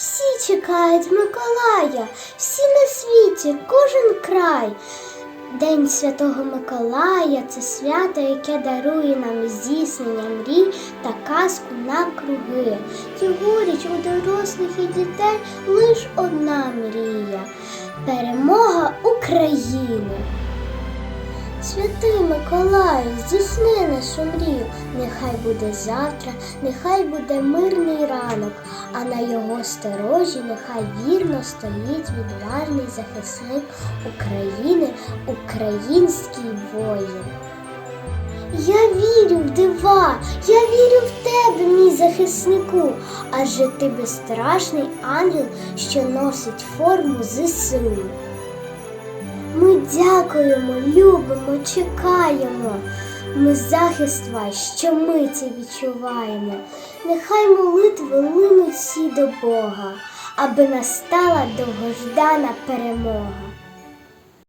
Всі чекають Миколая, всі на світі, кожен край. День Святого Миколая це свято, яке дарує нам здійснення мрій та казку на круги. Цьогоріч у дорослих і дітей лиш одна мрія перемога України. Святий Миколаю, здійсни нашу мрію, нехай буде завтра, нехай буде мирний ранок, а на його сторожі нехай вірно стоїть відважний захисник України, український воїн. Я вірю в дива, я вірю в тебе, мій захиснику, адже ти безстрашний ангел, що носить форму ЗСУ. Ми дякуємо, любимо, чекаємо. Ми захист ваш це відчуваємо. Нехай молитви линуть всі до Бога, аби настала довгождана перемога.